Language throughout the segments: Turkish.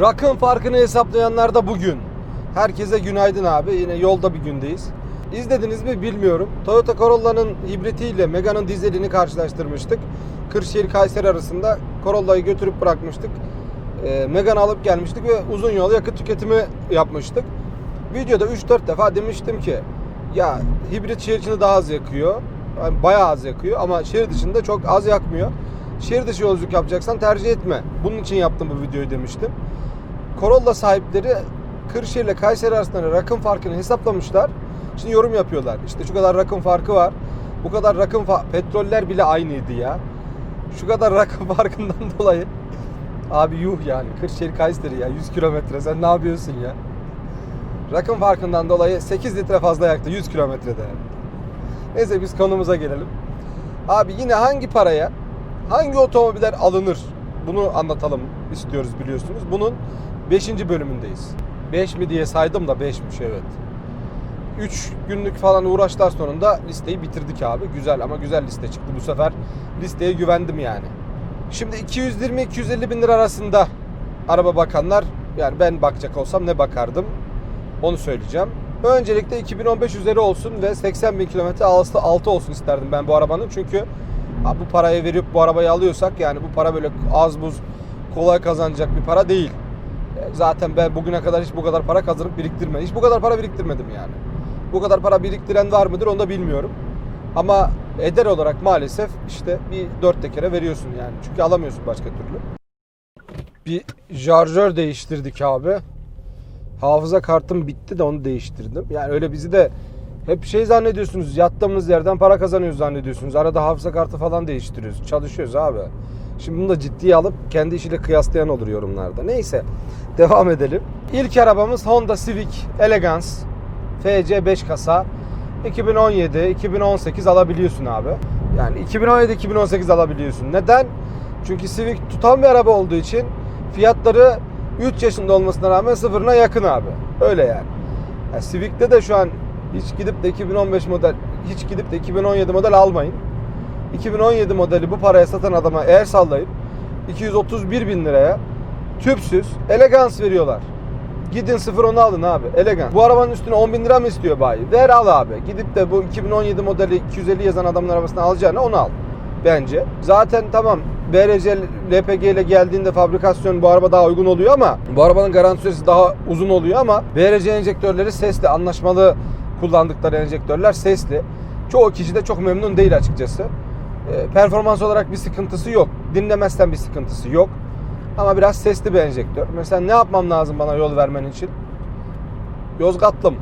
Rakım farkını hesaplayanlar da bugün. Herkese günaydın abi. Yine yolda bir gündeyiz. İzlediniz mi bilmiyorum. Toyota Corolla'nın hibritiyle Mega'nın dizelini karşılaştırmıştık. Kırşehir Kayseri arasında Corolla'yı götürüp bırakmıştık. E, Megane alıp gelmiştik ve uzun yol yakıt tüketimi yapmıştık. Videoda 3-4 defa demiştim ki ya hibrit şehir içinde daha az yakıyor. Yani bayağı az yakıyor ama şehir dışında çok az yakmıyor. Şehir dışı yolculuk yapacaksan tercih etme. Bunun için yaptım bu videoyu demiştim. Corolla sahipleri Kırşehir ile Kayseri arasında rakım farkını hesaplamışlar. Şimdi yorum yapıyorlar. İşte şu kadar rakım farkı var. Bu kadar rakım fa- petroller bile aynıydı ya. Şu kadar rakım farkından dolayı abi yuh yani Kırşehir Kayseri ya 100 kilometre sen ne yapıyorsun ya? Rakım farkından dolayı 8 litre fazla yaktı 100 kilometrede. Neyse biz konumuza gelelim. Abi yine hangi paraya hangi otomobiller alınır? Bunu anlatalım istiyoruz biliyorsunuz. Bunun 5. bölümündeyiz. 5 mi diye saydım da 5'miş evet. 3 günlük falan uğraşlar sonunda listeyi bitirdik abi. Güzel ama güzel liste çıktı bu sefer. Listeye güvendim yani. Şimdi 220-250 bin lira arasında araba bakanlar yani ben bakacak olsam ne bakardım onu söyleyeceğim. Öncelikle 2015 üzeri olsun ve 80 bin kilometre altı, olsun isterdim ben bu arabanın. Çünkü ha, bu parayı verip bu arabayı alıyorsak yani bu para böyle az buz kolay kazanacak bir para değil. E, Zaten ben bugüne kadar hiç bu kadar para kazanıp biriktirmedim. Hiç bu kadar para biriktirmedim yani. Bu kadar para biriktiren var mıdır onu da bilmiyorum. Ama eder olarak maalesef işte bir dört tekere veriyorsun yani. Çünkü alamıyorsun başka türlü. Bir şarjör değiştirdik abi. Hafıza kartım bitti de onu değiştirdim. Yani öyle bizi de hep şey zannediyorsunuz. Yattığımız yerden para kazanıyoruz zannediyorsunuz. Arada hafıza kartı falan değiştiriyoruz. Çalışıyoruz abi. Şimdi bunu da ciddiye alıp kendi işiyle kıyaslayan olur yorumlarda. Neyse devam edelim. İlk arabamız Honda Civic Elegance FC5 kasa. 2017-2018 alabiliyorsun abi. Yani 2017-2018 alabiliyorsun. Neden? Çünkü Civic tutan bir araba olduğu için fiyatları 3 yaşında olmasına rağmen sıfırına yakın abi. Öyle yani. yani Civic'te de şu an hiç gidip de 2015 model, hiç gidip de 2017 model almayın. 2017 modeli bu paraya satan adama eğer sallayıp 231 bin liraya tüpsüz elegans veriyorlar. Gidin 0 alın abi. Elegans. Bu arabanın üstüne 10 bin lira mı istiyor bayi? Ver al abi. Gidip de bu 2017 modeli 250 yazan adamın arabasını alacağına onu al. Bence. Zaten tamam BRC LPG ile geldiğinde fabrikasyon bu araba daha uygun oluyor ama bu arabanın garanti süresi daha uzun oluyor ama BRC enjektörleri sesli. Anlaşmalı kullandıkları enjektörler sesli. Çoğu kişi de çok memnun değil açıkçası. E, performans olarak bir sıkıntısı yok. Dinlemezsen bir sıkıntısı yok. Ama biraz sesli bir enjektör. Mesela ne yapmam lazım bana yol vermen için? Yozgatlım.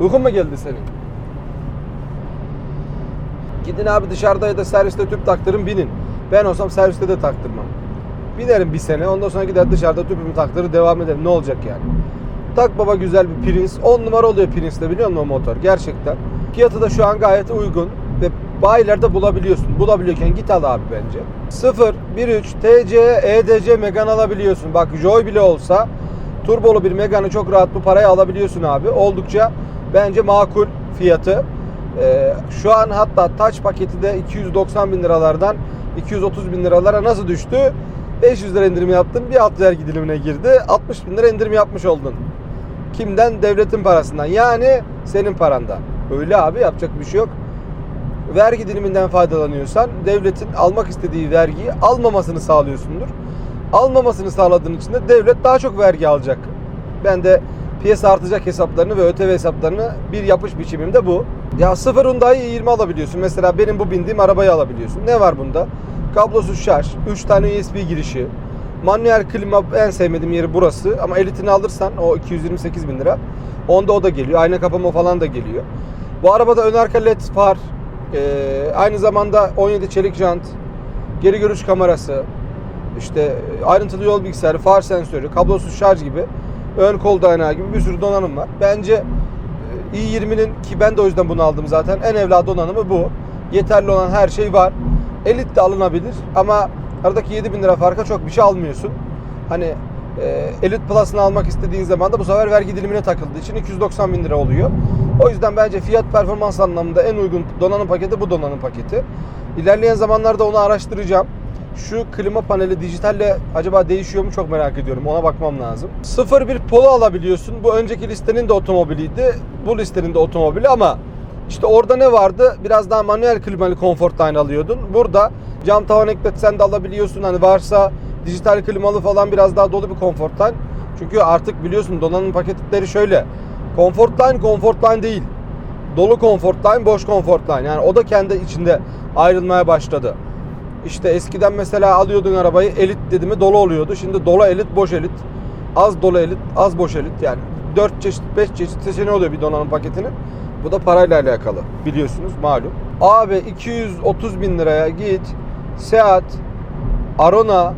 Uykun mu geldi senin? Gidin abi dışarıda ya da serviste tüp taktırın binin. Ben olsam serviste de taktırmam. Binerim bir sene ondan sonra gider dışarıda tüpümü taktırır devam ederim. Ne olacak yani? Tak baba güzel bir Prince. 10 numara oluyor Prince'de biliyor musun o motor? Gerçekten. Fiyatı da şu an gayet uygun. Ve bayilerde bulabiliyorsun. Bulabiliyorken git al abi bence. 0, 1.3 TC, EDC Megane alabiliyorsun. Bak Joy bile olsa turbolu bir Megane'ı çok rahat bu paraya alabiliyorsun abi. Oldukça bence makul fiyatı. Ee, şu an hatta Touch paketi de 290 bin liralardan 230 bin liralara nasıl düştü? 500 lira indirim yaptın bir alt vergi dilimine girdi. 60 bin lira indirim yapmış oldun. Kimden? Devletin parasından. Yani senin parandan. Öyle abi yapacak bir şey yok. Vergi diliminden faydalanıyorsan devletin almak istediği vergiyi almamasını sağlıyorsundur. Almamasını sağladığın için de devlet daha çok vergi alacak. Ben de piyasa artacak hesaplarını ve ÖTV hesaplarını bir yapış biçimimde bu. Ya sıfır Hyundai 20 alabiliyorsun. Mesela benim bu bindiğim arabayı alabiliyorsun. Ne var bunda? Kablosuz şarj, 3 tane USB girişi, manuel klima en sevmediğim yeri burası. Ama elitini alırsan o 228 bin lira. Onda o da geliyor. Ayna kapama falan da geliyor. Bu arabada ön arka led far, ee, aynı zamanda 17 çelik jant, geri görüş kamerası, işte ayrıntılı yol bilgisayarı, far sensörü, kablosuz şarj gibi, ön kol dayanağı gibi bir sürü donanım var. Bence e, i20'nin ki ben de o yüzden bunu aldım zaten. En evla donanımı bu. Yeterli olan her şey var. Elit de alınabilir ama aradaki 7000 lira farka çok bir şey almıyorsun. Hani e, Elite Plus'ını almak istediğin zaman da bu sefer vergi dilimine takıldığı için 290 bin lira oluyor. O yüzden bence fiyat performans anlamında en uygun donanım paketi bu donanım paketi. İlerleyen zamanlarda onu araştıracağım. Şu klima paneli dijitalle acaba değişiyor mu çok merak ediyorum. Ona bakmam lazım. 01 Polo alabiliyorsun. Bu önceki listenin de otomobiliydi. Bu listenin de otomobili ama işte orada ne vardı? Biraz daha manuel klimalı Comfortline alıyordun. Burada cam tavan ekletsen de alabiliyorsun. Hani varsa dijital klimalı falan biraz daha dolu bir Comfortline. Çünkü artık biliyorsun donanım paketleri şöyle. Comfortline Comfortline değil. Dolu Comfortline, boş Comfortline. Yani o da kendi içinde ayrılmaya başladı. İşte eskiden mesela alıyordun arabayı elit dedi mi dolu oluyordu. Şimdi dolu elit, boş elit. Az dolu elit, az boş elit. Yani 4 çeşit, 5 çeşit seçeneği oluyor bir donanım paketinin. Bu da parayla alakalı biliyorsunuz malum. Abi 230 bin liraya git Seat Arona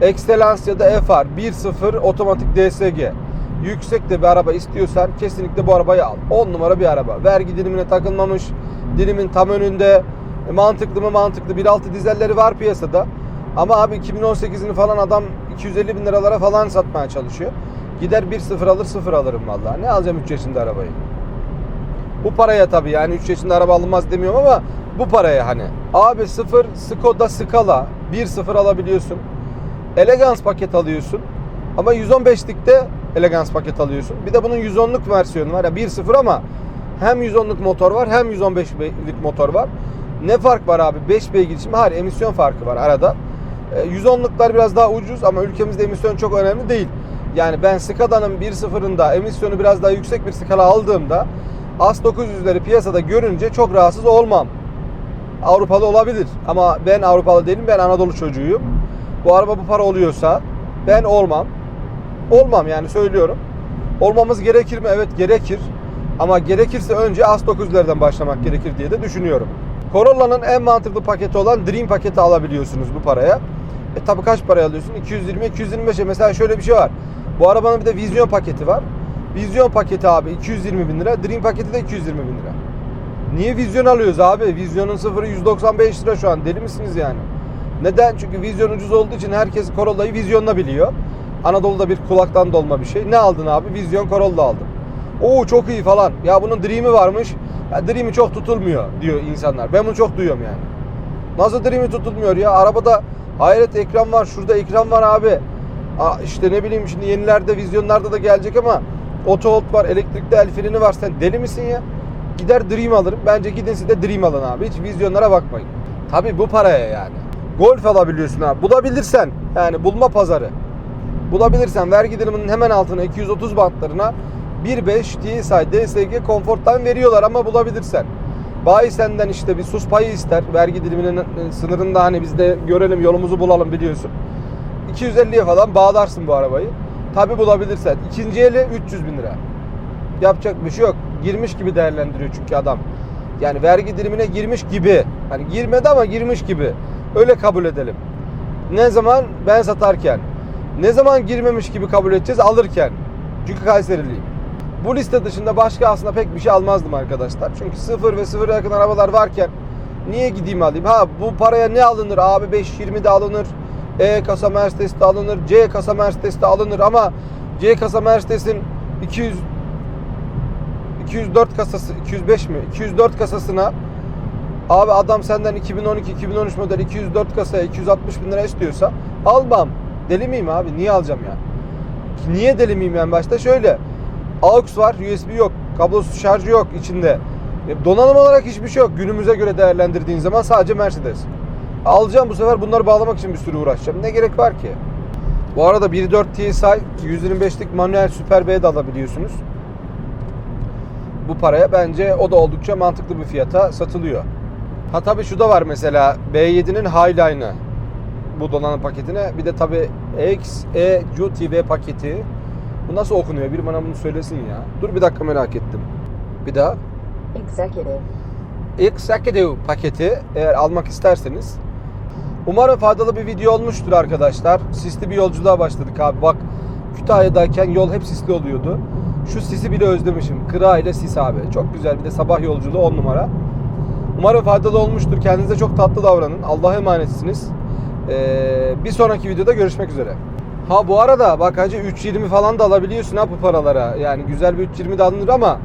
Excellence ya da FR 1.0 otomatik DSG yüksek de bir araba istiyorsan kesinlikle bu arabayı al. 10 numara bir araba. Vergi dilimine takılmamış. Dilimin tam önünde. E, mantıklı mı mantıklı. 1.6 dizelleri var piyasada. Ama abi 2018'ini falan adam 250 bin liralara falan satmaya çalışıyor. Gider 1.0 alır 0 alırım vallahi. Ne alacağım 3 yaşında arabayı? Bu paraya tabii yani 3 yaşında araba alınmaz demiyorum ama bu paraya hani. Abi 0 Skoda Scala 1.0 alabiliyorsun. Elegance paket alıyorsun. Ama 115'likte Elegance paket alıyorsun. Bir de bunun 110'luk versiyonu var ya 1.0 ama hem 110'luk motor var hem 115'lik motor var. Ne fark var abi? 5 beygir şimdi hayır emisyon farkı var arada. E, 110'luklar biraz daha ucuz ama ülkemizde emisyon çok önemli değil. Yani ben Skada'nın 1.0'ında emisyonu biraz daha yüksek bir skala aldığımda As 900'leri piyasada görünce çok rahatsız olmam. Avrupalı olabilir ama ben Avrupalı değilim ben Anadolu çocuğuyum. Bu araba bu para oluyorsa ben olmam. Olmam yani söylüyorum. Olmamız gerekir mi? Evet gerekir. Ama gerekirse önce As 900'lerden başlamak gerekir diye de düşünüyorum. Corolla'nın en mantıklı paketi olan Dream paketi alabiliyorsunuz bu paraya. E tabi kaç paraya alıyorsun? 220 225'e mesela şöyle bir şey var. Bu arabanın bir de vizyon paketi var. Vizyon paketi abi 220 bin lira. Dream paketi de 220 bin lira. Niye vizyon alıyoruz abi? Vizyonun sıfırı 195 lira şu an. Deli misiniz yani? Neden? Çünkü vizyon ucuz olduğu için herkes Corolla'yı vizyonla biliyor. Anadolu'da bir kulaktan dolma bir şey. Ne aldın abi? Vizyon Corolla aldım. Oo çok iyi falan. Ya bunun Dream'i varmış. Ya Dream'i çok tutulmuyor diyor insanlar. Ben bunu çok duyuyorum yani. Nasıl Dream'i tutulmuyor ya? Arabada hayret ekran var. Şurada ekran var abi. Aa, işte ne bileyim şimdi yenilerde vizyonlarda da gelecek ama Auto hold var, elektrikli el freni var. Sen deli misin ya? Gider Dream alırım. Bence gidin siz de Dream alın abi. Hiç vizyonlara bakmayın. Tabi bu paraya yani. Golf alabiliyorsun abi. Bulabilirsen yani bulma pazarı. Bulabilirsen vergi diliminin hemen altına 230 bantlarına 1.5 TSI DSG Comfort'tan veriyorlar ama bulabilirsen. Bayi senden işte bir sus payı ister. Vergi diliminin sınırında hani biz de görelim yolumuzu bulalım biliyorsun. 250'ye falan bağlarsın bu arabayı. Tabi bulabilirsen. İkinci eli 300 bin lira. Yapacak bir şey yok. Girmiş gibi değerlendiriyor çünkü adam. Yani vergi dilimine girmiş gibi. Hani girmedi ama girmiş gibi. Öyle kabul edelim. Ne zaman? Ben satarken. Ne zaman girmemiş gibi kabul edeceğiz? Alırken. Çünkü Kayseriliyim. Bu liste dışında başka aslında pek bir şey almazdım arkadaşlar. Çünkü sıfır ve sıfır yakın arabalar varken niye gideyim alayım? Ha bu paraya ne alınır? Abi 520 de alınır. E kasa Mercedes de alınır. C kasa Mercedes de alınır ama C kasa Mercedes'in 200 204 kasası 205 mi? 204 kasasına abi adam senden 2012-2013 model 204 kasaya 260 bin lira istiyorsa almam. Deli miyim abi? Niye alacağım ya? Niye deli miyim yani başta? Şöyle AUX var, USB yok, kablosuz şarjı yok içinde. E, Donanım olarak hiçbir şey yok. Günümüze göre değerlendirdiğin zaman sadece Mercedes. Alacağım bu sefer bunları bağlamak için bir sürü uğraşacağım. Ne gerek var ki? Bu arada 1.4 TSI 125'lik manuel Super B de alabiliyorsunuz. Bu paraya bence o da oldukça mantıklı bir fiyata satılıyor. Ha tabi şu da var mesela B7'nin Highline'ı bu donanım paketine. Bir de tabi XE UTV paketi. Bu nasıl okunuyor? Biri bana bunu söylesin ya. Dur bir dakika merak ettim. Bir daha. Executive. Executive paketi eğer almak isterseniz umarım faydalı bir video olmuştur arkadaşlar. Sisli bir yolculuğa başladık abi. Bak Kütahya'dayken yol hep sisli oluyordu. Şu sisi bile özlemişim. Kıra ile sis abi. Çok güzel bir de sabah yolculuğu 10 numara. Umarım faydalı olmuştur. Kendinize çok tatlı davranın. Allah'a emanetsiniz. Ee, bir sonraki videoda görüşmek üzere. Ha bu arada bak hacı 3.20 falan da alabiliyorsun ha bu paralara. Yani güzel bir 3.20 de alınır ama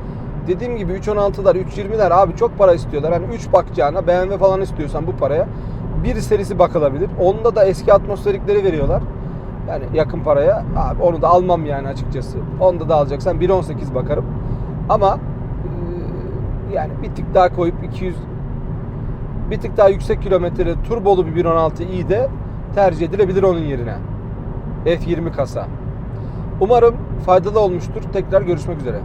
dediğim gibi 3.16'lar 3.20'ler abi çok para istiyorlar. Hani 3 bakacağına BMW falan istiyorsan bu paraya bir serisi bakılabilir. Onda da eski atmosferikleri veriyorlar. Yani yakın paraya. Abi onu da almam yani açıkçası. Onda da alacaksan 1.18 bakarım. Ama e, yani bir tık daha koyup 200 bir tık daha yüksek kilometreli turbolu bir 1.16 i de tercih edilebilir onun yerine. F20 kasa. Umarım faydalı olmuştur. Tekrar görüşmek üzere.